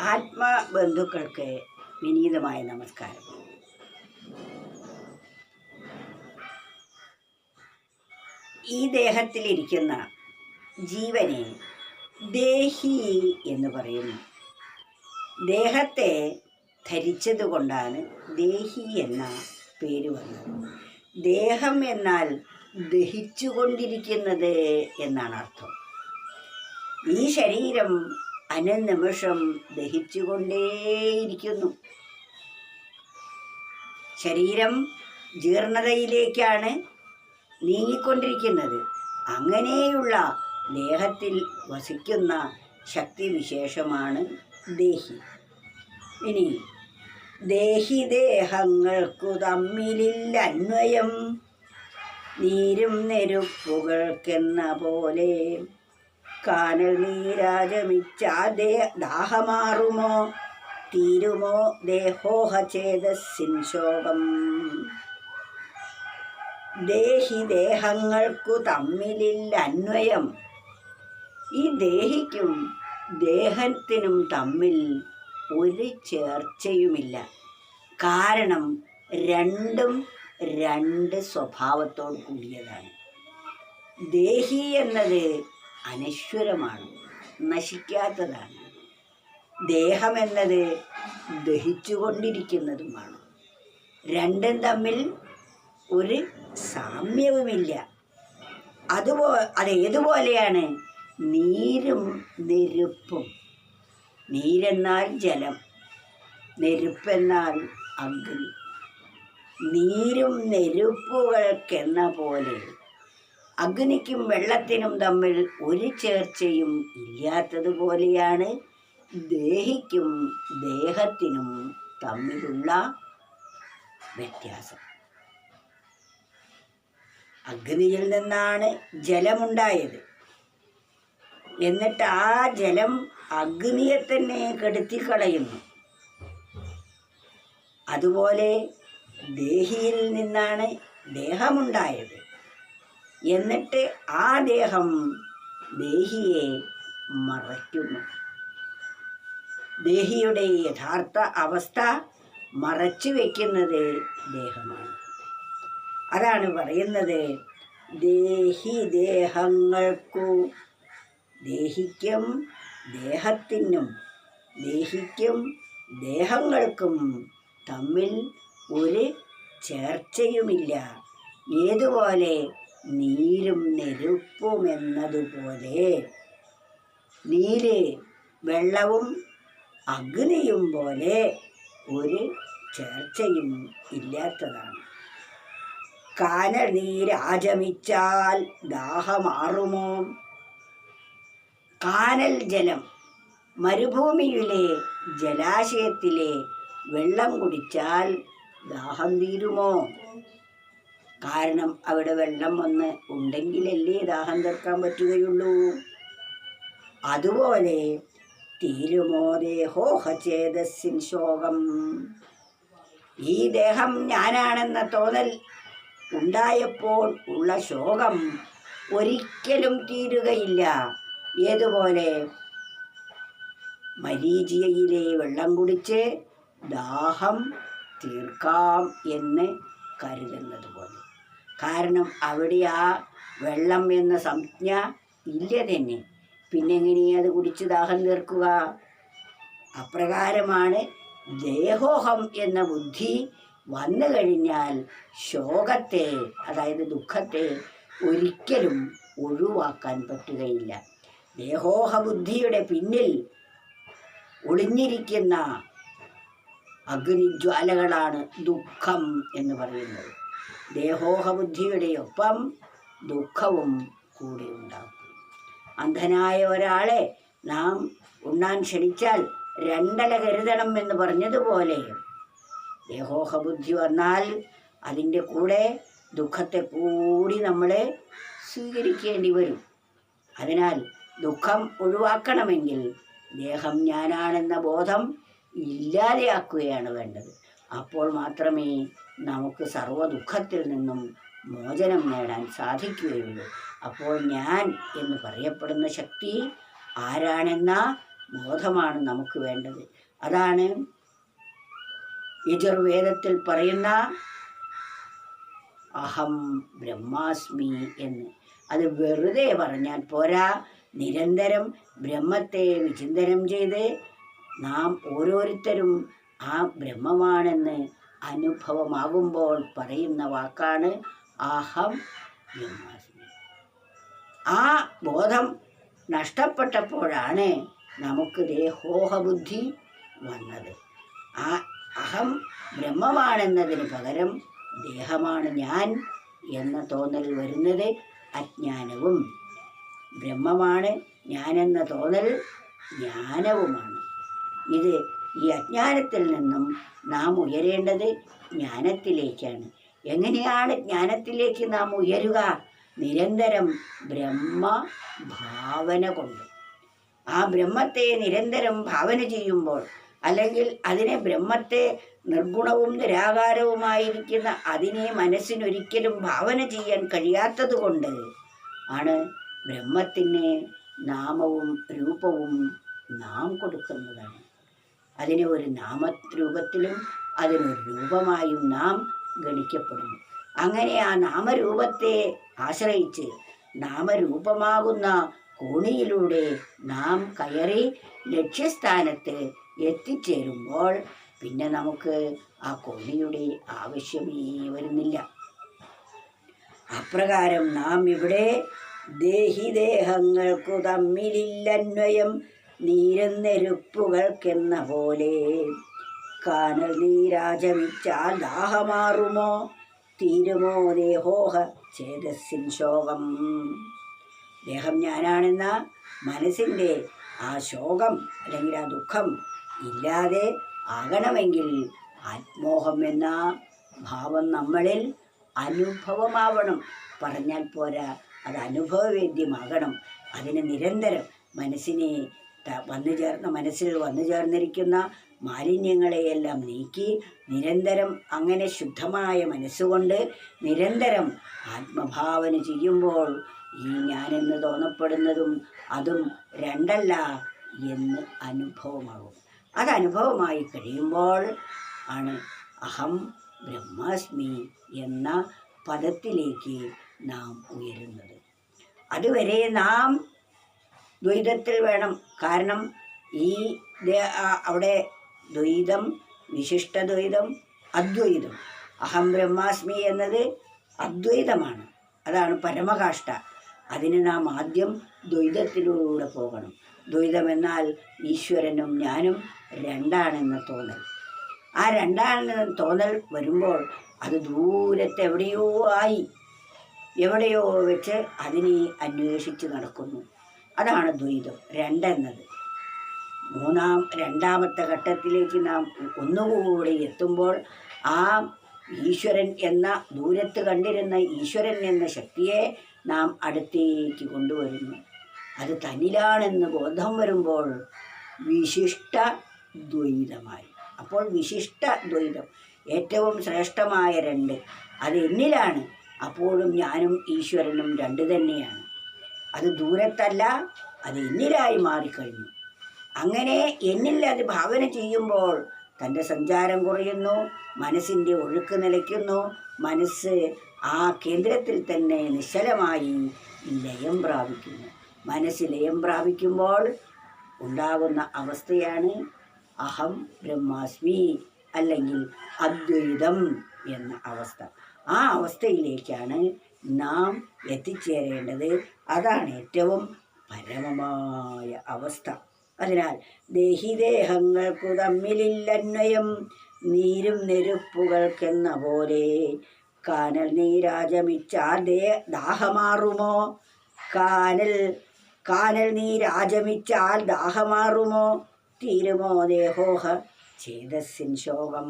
ആത്മബന്ധുക്കൾക്ക് വിനീതമായ നമസ്കാരം. ഈ ദേഹത്തിലിരിക്കുന്ന ജീവനെ ദേഹി എന്ന് പറയുന്നു. ദേഹത്തെ ധരിച്ചതുകൊണ്ടാണ് ദേഹി എന്ന പേര് വന്നത്. ദേഹം എന്നാൽ ദഹിച്ചുകൊണ്ടിരിക്കുന്നത് എന്നാണ് അർത്ഥം. ഈ ശരീരം അനുനിമിഷം ദഹിച്ചുകൊണ്ടേയിരിക്കുന്നു ശരീരം ജീർണതയിലേക്കാണ് നീങ്ങിക്കൊണ്ടിരിക്കുന്നത്. അങ്ങനെയുള്ള ദേഹത്തിൽ വസിക്കുന്ന ശക്തിവിശേഷമാണ് ദേഹി. ഇനി ദേഹി ദേഹങ്ങൾക്കു തമ്മിലില്ല അന്വയം. നീരും നെരുപ്പുകൾക്കെന്ന പോലെ കാനൽ നീരാജമിച്ചാ ദേ ദാഹമാറുമോ? തീരുമോ ദേഹോഹ ചേതസ്സിൻ ശോകം ദേഹി ദേഹങ്ങൾക്കു തമ്മിലില്ല അന്വയം ഈ ദേഹിക്കും ദേഹത്തിനും തമ്മിൽ ഒരു ചേർച്ചയുമില്ല. കാരണം രണ്ടും രണ്ട് സ്വഭാവത്തോട് കൂടിയതാണ്. ദേഹി എന്നത് അനശ്വരമാണ് നശിക്കാത്തതാണ്. ദേഹമെന്നത് ദഹിച്ചുകൊണ്ടിരിക്കുന്നതുമാണ്. രണ്ടും തമ്മിൽ ഒരു സാമ്യവുമില്ല. അതുപോ അതേതുപോലെയാണ് നീരും നെരുപ്പും. നീരെന്നാൽ ജലം നെരുപ്പെന്നാൽ അഗ്നി. നീരും നെരുപ്പുകൾക്കെന്ന പോലെ അഗ്നിക്കും വെള്ളത്തിനും തമ്മിൽ ഒരു ചേർച്ചയും ഇല്ലാത്തതുപോലെയാണ് ദേഹിക്കും ദേഹത്തിനും തമ്മിലുള്ള വ്യത്യാസം. അഗ്നിയിൽ നിന്നാണ് ജലമുണ്ടായത്. എന്നിട്ട് ആ ജലം അഗ്നിയെ തന്നെ കെടുത്തിക്കളയുന്നു. അതുപോലെ ദേഹിയിൽ നിന്നാണ് ദേഹമുണ്ടായത്. എന്നിട്ട് ആ ദേഹം ദേഹിയെ മറയ്ക്കുന്നു. ദേഹിയുടെ യഥാർത്ഥ അവസ്ഥ മറച്ചു വയ്ക്കുന്നത് ദേഹമാണ്. അതാണ് പറയുന്നത് ദേഹി ദേഹങ്ങൾക്കു ദേഹിക്കും ദേഹത്തിനും ദേഹിക്കും ദേഹങ്ങൾക്കും തമ്മിൽ ഒരു ചേർച്ചയുമില്ല. ഏതുപോലെ നീരും നെരുപ്പും എന്നതുപോലെ. നീര് വെള്ളവും അഗ്നിയും പോലെ ഒരു ചേർച്ചയും ഇല്ലാത്തതാണ്. കാന നീരാചമിച്ചാൽ ദാഹമാറുമോ? കാനൽ ജലം മരുഭൂമിയിലെ ജലാശയത്തിലെ വെള്ളം കുടിച്ചാൽ ദാഹം തീരുമോ? കാരണം അവിടെ വെള്ളം വന്ന് ഉണ്ടെങ്കിലല്ലേ ദാഹം തീർക്കാൻ പറ്റുകയുള്ളൂ. അതുപോലെ തീരുമോ ചേതസ്സിൻ ശോകം. ഈ ദേഹം ഞാനാണെന്ന തോന്നൽ ഉണ്ടായപ്പോൾ ഉള്ള ശോകം ഒരിക്കലും തീരുകയില്ല. ഏതുപോലെ? മരീചിയയിലെ വെള്ളം കുടിച്ച് ദാഹം തീർക്കാം എന്ന് കരുതുന്നത് പോലെ കാരണം അവിടെ ആ വെള്ളം എന്ന സംജ്ഞ ഇല്ല തന്നെ പിന്നെ എങ്ങനെയാ അത് കുടിച്ച് ദാഹം തീർക്കുക? അപ്രകാരമാണ് ദേഹോഹം എന്ന ബുദ്ധി വന്നു കഴിഞ്ഞാൽ ശോകത്തെ അതായത് ദുഃഖത്തെ ഒരിക്കലും ഒഴിവാക്കാൻ പറ്റുകയില്ല. ദേഹോഹ ബുദ്ധിയുടെ പിന്നിൽ ഒളിഞ്ഞിരിക്കുന്ന അഗ്നിജ്വാലകളാണ് ദുഃഖം എന്ന് പറയുന്നത്. ദേഹോഹ ബുദ്ധിയുടെ ഒപ്പം ദുഃഖവും കൂടെ ഉണ്ടാകും. അന്ധനായ ഒരാളെ നാം ഉണ്ണാൻ ക്ഷണിച്ചാൽ രണ്ടല കരുതണം എന്ന് പറഞ്ഞതുപോലെ ദേഹോഹബുദ്ധി വന്നാൽ അതിന്റെ കൂടെ ദുഃഖത്തെ കൂടി നമ്മൾ സ്വീകരിക്കേണ്ടി വരും. അതിനാൽ ദുഃഖം ഒഴിവാക്കണമെങ്കിൽ ദേഹം ഞാനാണെന്ന ബോധം ഇല്ലാതെയാക്കുകയാണ് വേണ്ടത്. അപ്പോൾ മാത്രമേ നമുക്ക് സർവ ദുഃഖത്തിൽ നിന്നും മോചനം നേടാൻ സാധിക്കുകയുള്ളൂ. അപ്പോൾ ഞാൻ എന്ന് പറയപ്പെടുന്ന ശക്തി ആരാണെന്ന ബോധമാണ് നമുക്ക് വേണ്ടത്. അതാണ് യജുർവേദത്തിൽ പറയുന്ന അഹം ബ്രഹ്മാസ്മി എന്ന്. അത് വെറുതെ പറഞ്ഞാൽ പോരാ നിരന്തരം ബ്രഹ്മത്തെ വിചിന്തനം ചെയ്ത് നാം ഓരോരുത്തരും ആ ബ്രഹ്മമാണെന്ന് അനുഭവമാകുമ്പോൾ പറയുന്ന വാക്കാണ് അഹം ബ്രഹ്മാസ്മി. ആ ബോധം നഷ്ടപ്പെട്ടപ്പോഴാണ് നമുക്ക് ദേഹോഹബുദ്ധി വന്നത്. ആ അഹം ബ്രഹ്മമാണെന്നതിന് പകരം ദേഹമാണ് ഞാൻ എന്ന തോന്നൽ വരുന്നത് അജ്ഞാനവും. ബ്രഹ്മമാണ് ഞാനെന്ന തോന്നൽ ജ്ഞാനവുമാണ്. ഇത് ഈ അജ്ഞാനത്തിൽ നിന്നും നാം ഉയരേണ്ടത് ജ്ഞാനത്തിലേക്കാണ്. എങ്ങനെയാണ് ജ്ഞാനത്തിലേക്ക് നാം ഉയരുക? നിരന്തരം ബ്രഹ്മ ഭാവന കൊണ്ട്. ആ ബ്രഹ്മത്തെ നിരന്തരം ഭാവന ചെയ്യുമ്പോൾ അല്ലെങ്കിൽ അതിനെ ബ്രഹ്മത്തെ നിർഗുണവും നിരാകാരവുമായിരിക്കുന്ന അതിനെ മനസ്സിനൊരിക്കലും ഭാവന ചെയ്യാൻ കഴിയാത്തത് കൊണ്ട് ആണ് ബ്രഹ്മത്തിന് നാമവും രൂപവും നാം കൊടുക്കുന്നതാണ്. അതിനെ ഒരു നാമരൂപത്തിലും അതിനൊരു രൂപമായും നാം ഗണിക്കപ്പെടുന്നു. അങ്ങനെ ആ നാമരൂപത്തെ ആശ്രയിച്ച് നാമരൂപമാകുന്ന കോണിയിലൂടെ നാം കയറി ലക്ഷ്യസ്ഥാനത്ത് എത്തിച്ചേരുമ്പോൾ പിന്നെ നമുക്ക് ആ കോണിയുടെ ആവശ്യമേ വരുന്നില്ല. അപ്രകാരം നാം ഇവിടെ ദേഹിദേഹങ്ങൾക്കു തമ്മിലില്ലന്വയം നീരെന്നെരുപ്പുകൾക്കെന്ന പോലെ കാനൽ നീരാജമിച്ചാൽ ദാഹമാറുമോ? തീരുമോ ദേഹോഹ ചേതസ്സിൻ ശോകം? ദേഹം ഞാനാണെന്ന മനസ്സിന്റെ ആ ശോകം അല്ലെങ്കിൽ ആ ദുഃഖം ഇല്ലാതെ ആകണമെങ്കിൽ ആത്മോഹം എന്ന ഭാവം നമ്മളിൽ അനുഭവമാവണം. പറഞ്ഞാൽ പോരാ അത് അനുഭവവേദ്യമാകണം. അതിന് നിരന്തരം മനസ്സിനെ വന്നു ചേർന്ന മനസ്സിൽ വന്നു ചേർന്നിരിക്കുന്ന മാലിന്യങ്ങളെയെല്ലാം നീക്കി നിരന്തരം അങ്ങനെ ശുദ്ധമായ മനസ്സുകൊണ്ട് നിരന്തരം ആത്മഭാവന ചെയ്യുമ്പോൾ ഈ ഞാനെന്ന് തോന്നപ്പെടുന്നതും അതും രണ്ടല്ല എന്ന് അനുഭവമാകും. അത് അനുഭവമായി കഴിയുമ്പോൾ ആണ് അഹം ബ്രഹ്മാസ്മി എന്ന പദത്തിലേക്ക് നാം ഉയരുന്നത്. അതുവരെ നാം ദ്വൈതത്തിൽ വേണം. കാരണം ഈ അവിടെ ദ്വൈതം വിശിഷ്ടദ്വൈതം അദ്വൈതം. അഹം ബ്രഹ്മാസ്മി എന്നത് അദ്വൈതമാണ്. അതാണ് പരമകാഷ്ട അതിന് നാം ആദ്യം ദ്വൈതത്തിലൂടെ പോകണം. ദ്വൈതം എന്നാൽ ഈശ്വരനും ഞാനും രണ്ടാണെന്ന തോന്നൽ. ആ രണ്ടാണെന്ന് തോന്നൽ വരുമ്പോൾ അത് ദൂരത്തെവിടെയോ ആയി. എവിടെയോ വെച്ച് അതിനെ അന്വേഷിച്ച് നടക്കുന്നു. അതാണ് ദ്വൈതം. രണ്ടെന്നത്. മൂന്നാം രണ്ടാമത്തെ ഘട്ടത്തിലേക്ക് നാം ഒന്നുകൂടി എത്തുമ്പോൾ ആ ഈശ്വരൻ എന്ന ദൂരത്ത് കണ്ടിരുന്ന ഈശ്വരൻ എന്ന ശക്തിയെ നാം അടുത്തേക്ക് കൊണ്ടുവരുന്നു. അത് തന്നിലാണെന്ന് ബോധം വരുമ്പോൾ വിശിഷ്ട ദ്വൈതമായി. അപ്പോൾ വിശിഷ്ട ദ്വൈതം ഏറ്റവും ശ്രേഷ്ഠമായ രണ്ട്. അത് എന്നിലാണ്. അപ്പോഴും ഞാനും ഈശ്വരനും രണ്ട് തന്നെയാണ്. അത് ദൂരത്തല്ല അത് എന്നിലായി മാറിക്കഴിഞ്ഞു. അങ്ങനെ എന്നിൽ അത് ഭാവന ചെയ്യുമ്പോൾ തന്റെ സഞ്ചാരം കുറയുന്നു മനസ്സിന്റെ ഒഴുക്ക് നിലയ്ക്കുന്നു മനസ്സ് ആ കേന്ദ്രത്തിൽ തന്നെ നിശ്ചലമായി ലയം പ്രാപിക്കുന്നു. മനസ്സ് ലയം പ്രാപിക്കുമ്പോൾ ഉണ്ടാകുന്ന അവസ്ഥയാണ് അഹം ബ്രഹ്മാസ്മി അല്ലെങ്കിൽ അദ്വൈതം എന്ന അവസ്ഥ. ആ അവസ്ഥയിലേക്കാണ് നാം എത്തിച്ചേരേണ്ടത് അതാണ് ഏറ്റവും പരമമായ അവസ്ഥ. അതിനാൽ ദേഹിദേഹങ്ങൾക്കു തമ്മിലില്ലന്വയം നീരും നെരുപ്പുകൾക്കെന്ന പോലെ കാനൽ നീരാജമിച്ചാൽ ദേ ദാഹമാറുമോ? കാനൽ കാനൽ നീരാജമിച്ചാൽ ദാഹമാറുമോ? തീരുമോ ദേഹോഹ ചേതസ്സിൻ ശോകം?